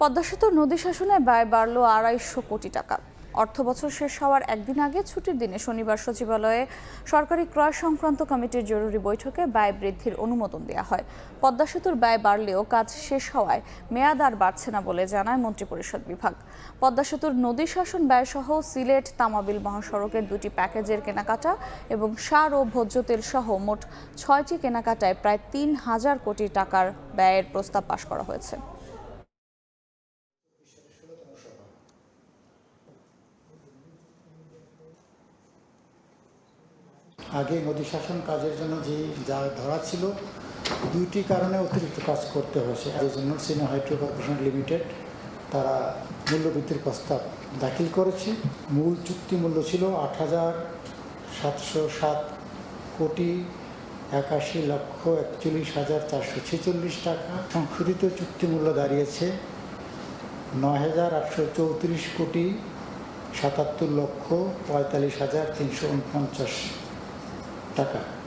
পদ্মা সেতুর নদী শাসনে ব্যয় বাড়ল আড়াইশো কোটি টাকা। অর্থ বছর শেষ হওয়ার একদিন আগে ছুটির দিনে শনিবার সচিবালয়ে সরকারি ক্রয় সংক্রান্ত কমিটির জরুরি বৈঠকে ব্যয় বৃদ্ধির অনুমোদন দেওয়া হয়। পদ্মা সেতুর ব্যয় বাড়লেও কাজ শেষ হওয়ায় মেয়াদ আর বাড়ছে না বলে জানায় মন্ত্রিপরিষদ বিভাগ। পদ্মা সেতুর নদী শাসন ব্যয়সহ সিলেট, তামাবিল মহাসড়কের দুটি প্যাকেজের কেনাকাটা এবং সার ও ভোজ্য তেল সহ মোট ছয়টি কেনাকাটায় প্রায় তিন হাজার কোটি টাকার ব্যয়ের প্রস্তাব পাশ করা হয়েছে। আগে নদী শাসন কাজের জন্য যে যা ধরা ছিল, দুইটি কারণে অতিরিক্ত কাজ করতে হয়েছে। এই জন্য সিনো হাইড্রো কর্পোরেশন লিমিটেড তারা মূল্যবৃদ্ধির প্রস্তাব দাখিল করেছে। মূল চুক্তি মূল্য ছিল আট হাজার সাতশো সাত কোটি একাশি লক্ষ একচল্লিশ হাজার চারশো ছেচল্লিশ টাকা। সংশোধিত চুক্তি মূল্য দাঁড়িয়েছে নয় হাজার আটশো চৌত্রিশ কোটি সাতাত্তর লক্ষ পঁয়তাল্লিশ হাজার তিনশো উনপঞ্চাশ। Tá cá.